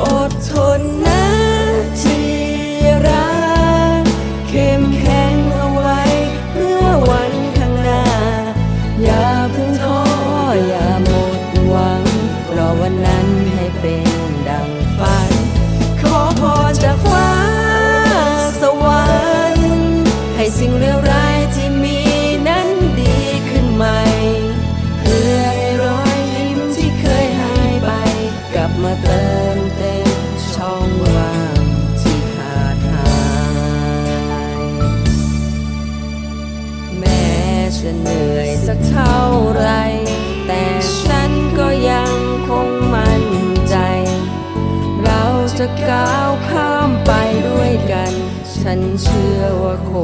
อดทนนะที่รักเข้มแข็งเอาไว้เพื่อวันข้างหน้า อย่าเพิ่งท้ออย่าหมดหวังรอวันนั้น มาเติมเต็มช่องว่างที่ขาดหายแม้จะเหนื่อยสักเท่าไร แต่ฉันก็ยังคงมั่นใจ เราจะก้าวข้ามไปด้วยกัน ฉันเชื่อว่าคง